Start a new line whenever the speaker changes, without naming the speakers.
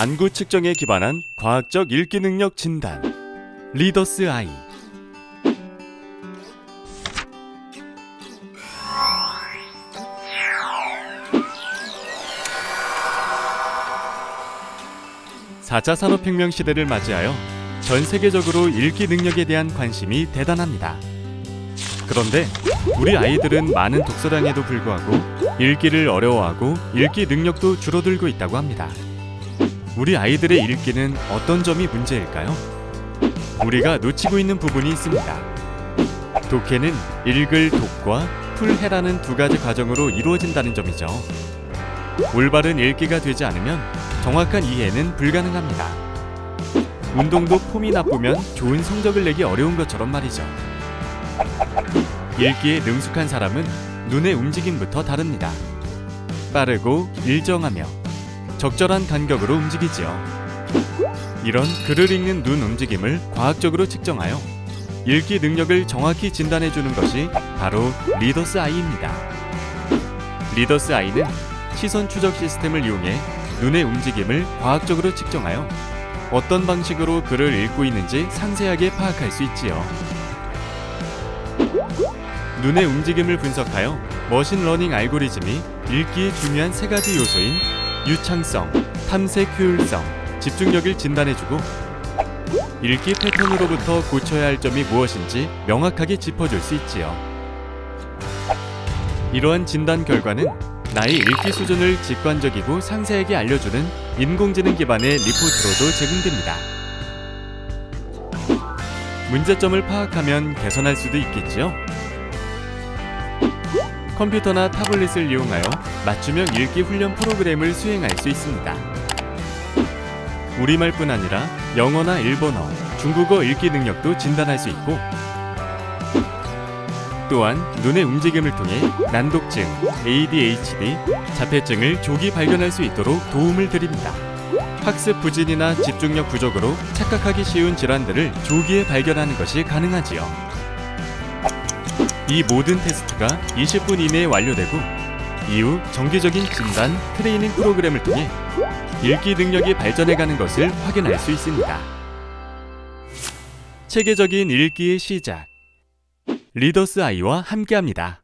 안구 측정에 기반한 과학적 읽기 능력 진단. 리더스 아이. 사차 산업혁명 시대를 맞이하여 전 세계적으로 읽기 능력에 대한 관심이 대단합니다. 그런데 우리 아이들은 많은 독서량에도 불구하고 읽기를 어려워하고 읽기 능력도 줄어들고 있다고 합니다. 우리 아이들의 읽기는 어떤 점이 문제일까요? 우리가 놓치고 있는 부분이 있습니다. 독해는 읽을 독과 풀해라는 두 가지 과정으로 이루어진다는 점이죠. 올바른 읽기가 되지 않으면 정확한 이해는 불가능합니다. 운동도 폼이 나쁘면 좋은 성적을 내기 어려운 것처럼 말이죠. 읽기에 능숙한 사람은 눈의 움직임부터 다릅니다. 빠르고 일정하며 적절한 간격으로 움직이지요. 이런 글을 읽는 눈 움직임을 과학적으로 측정하여 읽기 능력을 정확히 진단해 주는 것이 바로 리더스 아이입니다. 리더스 아이는 시선 추적 시스템을 이용해 눈의 움직임을 과학적으로 측정하여 어떤 방식으로 글을 읽고 있는지 상세하게 파악할 수 있지요. 눈의 움직임을 분석하여 머신러닝 알고리즘이 읽기에 중요한 세 가지 요소인 유창성, 탐색 효율성, 집중력을 진단해주고 읽기 패턴으로부터 고쳐야 할 점이 무엇인지 명확하게 짚어줄 수 있지요. 이러한 진단 결과는 나의 읽기 수준을 직관적이고 상세하게 알려주는 인공지능 기반의 리포트로도 제공됩니다. 문제점을 파악하면 개선할 수도 있겠지요. 컴퓨터나 타블릿을 이용하여 맞춤형 읽기 훈련 프로그램을 수행할 수 있습니다. 우리말뿐 아니라 영어나 일본어, 중국어 읽기 능력도 진단할 수 있고 또한 눈의 움직임을 통해 난독증, ADHD, 자폐증을 조기 발견할 수 있도록 도움을 드립니다. 학습 부진이나 집중력 부족으로 착각하기 쉬운 질환들을 조기에 발견하는 것이 가능하지요. 이 모든 테스트가 20분 이내에 완료되고 이후 정기적인 진단, 트레이닝 프로그램을 통해 읽기 능력이 발전해가는 것을 확인할 수 있습니다. 체계적인 읽기의 시작. 리더스 아이와 함께합니다.